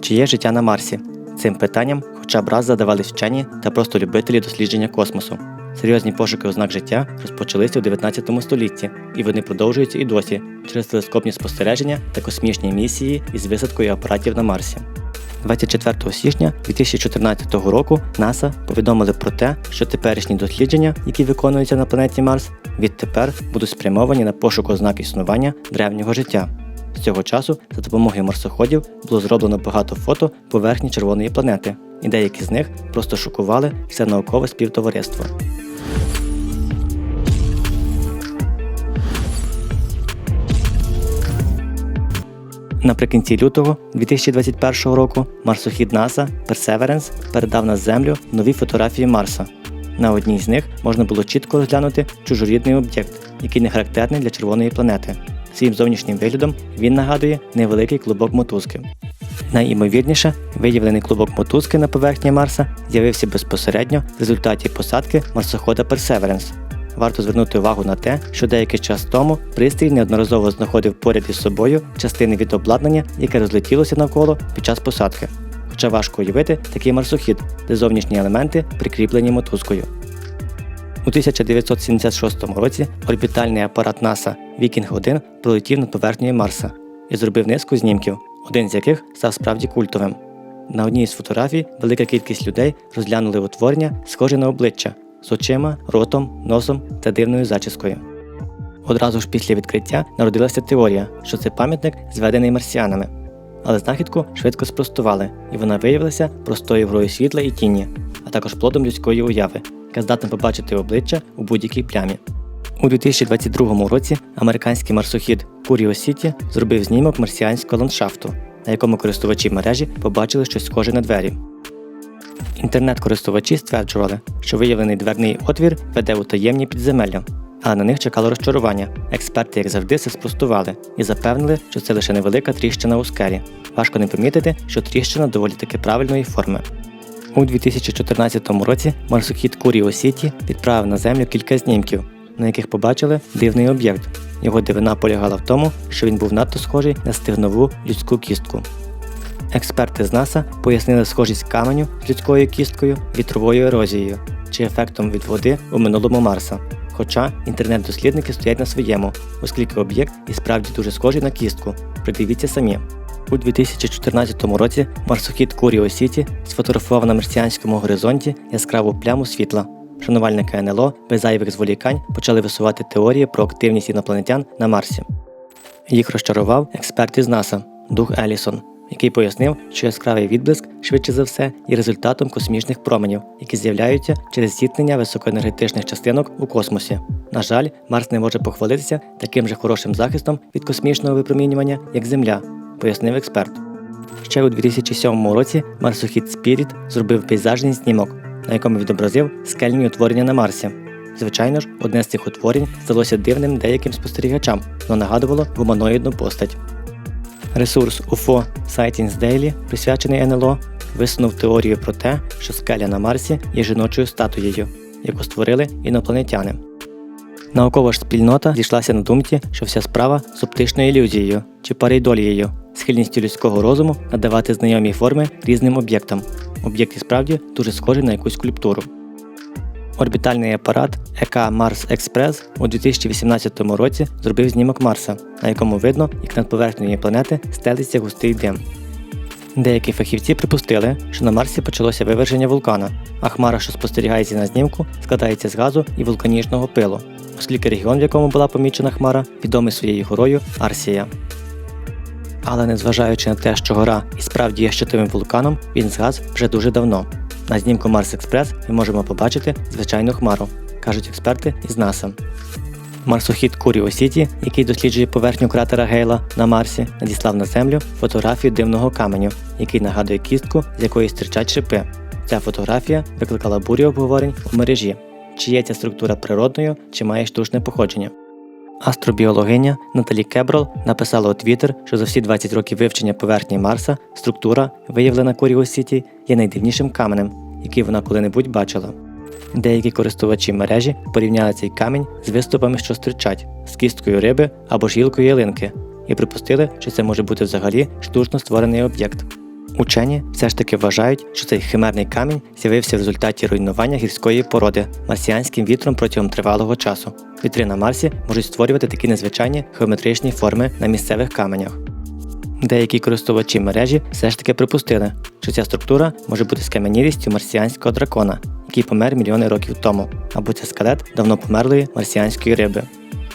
Чи є життя на Марсі? Цим питанням хоча б раз задавались вчені та просто любителі дослідження космосу. Серйозні пошуки ознак життя розпочалися у 19 столітті, і вони продовжуються і досі через телескопні спостереження та космічні місії із висадкою апаратів на Марсі. 24 січня 2014 року НАСА повідомили про те, що теперішні дослідження, які виконуються на планеті Марс, відтепер будуть спрямовані на пошук ознак існування древнього життя. З цього часу за допомогою марсоходів було зроблено багато фото поверхні червоної планети, і деякі з них просто шокували все наукове співтовариство. Наприкінці лютого 2021 року марсохід НАСА Perseverance передав на Землю нові фотографії Марса. На одній з них можна було чітко розглянути чужорідний об'єкт, який не характерний для червоної планети. Своїм зовнішнім виглядом він нагадує невеликий клубок мотузки. Найімовірніше, виявлений клубок мотузки на поверхні Марса з'явився безпосередньо в результаті посадки марсохода Perseverance. Варто звернути увагу на те, що деякий час тому пристрій неодноразово знаходив поряд із собою частини від обладнання, яке розлетілося навколо під час посадки. Хоча важко уявити такий марсохід, де зовнішні елементи прикріплені мотузкою. У 1976 році орбітальний апарат НАСА Вікінг 1 пролетів над поверхнею Марса і зробив низку знімків, один з яких став справді культовим. На одній з фотографій велика кількість людей розглянули утворення, схоже на обличчя з очима, ротом, носом та дивною зачіскою. Одразу ж після відкриття народилася теорія, що це пам'ятник зведений марсіанами. Але знахідку швидко спростували, і вона виявилася простою грою світла і тіні, а також плодом людської уяви, яка здатна побачити обличчя у будь-якій плямі. У 2022 році американський марсохід Curiosity зробив знімок марсіанського ландшафту, на якому користувачі мережі побачили щось схоже на двері. Інтернет-користувачі стверджували, що виявлений дверний отвір веде у таємні підземелля, але на них чекало розчарування. Експерти, як завжди, все спростували і запевнили, що це лише невелика тріщина у скелі. Важко не помітити, що тріщина доволі таки правильної форми. У 2014 році марсохід Curiosity відправив на землю кілька знімків, на яких побачили дивний об'єкт. Його дивина полягала в тому, що він був надто схожий на стигнову людську кістку. Експерти з НАСА пояснили схожість каменю з людською кісткою вітровою ерозією чи ефектом від води у минулому Марса. Хоча інтернет-дослідники стоять на своєму, оскільки об'єкт і справді дуже схожий на кістку. Придивіться самі. У 2014 році марсохід Curiosity сфотографував на марсіанському горизонті яскраву пляму світла. Шанувальники НЛО без зайвих зволікань почали висувати теорії про активність інопланетян на Марсі. Їх розчарував експерт із НАСА Дух Елісон, який пояснив, що яскравий відблиск швидше за все є результатом космічних променів, які з'являються через зіткнення високоенергетичних частинок у космосі. На жаль, Марс не може похвалитися таким же хорошим захистом від космічного випромінювання, як Земля, пояснив експерт. Ще у 2007 році марсохід Spirit зробив пейзажний знімок, на якому відобразив скельні утворення на Марсі. Звичайно ж, одне з цих утворень здалося дивним деяким спостерігачам, але нагадувало гуманоїдну постать. Ресурс UFO Sightings Daily, присвячений НЛО, висунув теорію про те, що скеля на Марсі є жіночою статуєю, яку створили інопланетяни. Наукова ж спільнота зійшлася на думці, що вся справа з оптичною ілюзією чи парейдолією, схильністю людського розуму надавати знайомі форми різним об'єктам. Об'єкт і справді дуже схожий на якусь скульптуру. Орбітальний апарат ЕК Марс Експрес у 2018 році зробив знімок Марса, на якому видно, як над поверхнею планети стелиться густий дим. Деякі фахівці припустили, що на Марсі почалося виверження вулкана, а хмара, що спостерігається на знімку, складається з газу і вулканічного пилу, оскільки регіон, в якому була помічена хмара, відомий своєю горою Арсія. Але незважаючи на те, що гора і справді є щитовим вулканом, він згас вже дуже давно. На знімку Марс Експрес ми можемо побачити звичайну хмару, кажуть експерти із НАСА. Марсохід Curiosity, який досліджує поверхню кратера Гейла на Марсі, надіслав на Землю фотографію дивного каменю, який нагадує кістку, з якої стирчать шипи. Ця фотографія викликала бурю обговорень у мережі, чи є ця структура природною, чи має штучне походження. Астробіологиня Наталі Кеброл написала у Твіттер, що за всі 20 років вивчення поверхні Марса структура, виявлена Curiosity, є найдивнішим каменем, який вона коли-небудь бачила. Деякі користувачі мережі порівняли цей камінь з виступами, що стирчать, з кісткою риби або ж гілкою ялинки, і припустили, що це може бути взагалі штучно створений об'єкт. Учені все ж таки вважають, що цей химерний камінь з'явився в результаті руйнування гірської породи марсіанським вітром протягом тривалого часу. Вітри на Марсі можуть створювати такі незвичайні геометричні форми на місцевих каменях. Деякі користувачі мережі все ж таки припустили, що ця структура може бути скам'янілістю марсіанського дракона, який помер мільйони років тому, або це скелет давно померлої марсіанської риби.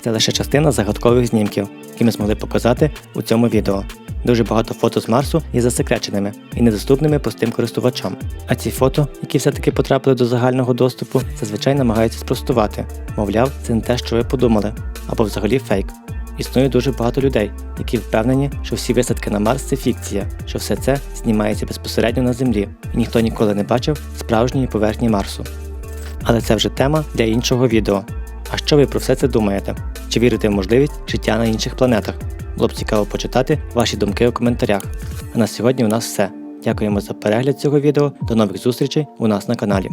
Це лише частина загадкових знімків, які ми змогли показати у цьому відео. Дуже багато фото з Марсу є засекреченими і недоступними простим користувачам. А ці фото, які все-таки потрапили до загального доступу, зазвичай намагаються спростувати. Мовляв, це не те, що ви подумали, або взагалі фейк. Існує дуже багато людей, які впевнені, що всі висадки на Марс це фікція, що все це знімається безпосередньо на Землі, і ніхто ніколи не бачив справжньої поверхні Марсу. Але це вже тема для іншого відео. А що ви про все це думаєте? Чи вірите в можливість життя на інших планетах? Було б цікаво почитати ваші думки у коментарях. А на сьогодні у нас все. Дякуємо за перегляд цього відео. До нових зустрічей у нас на каналі.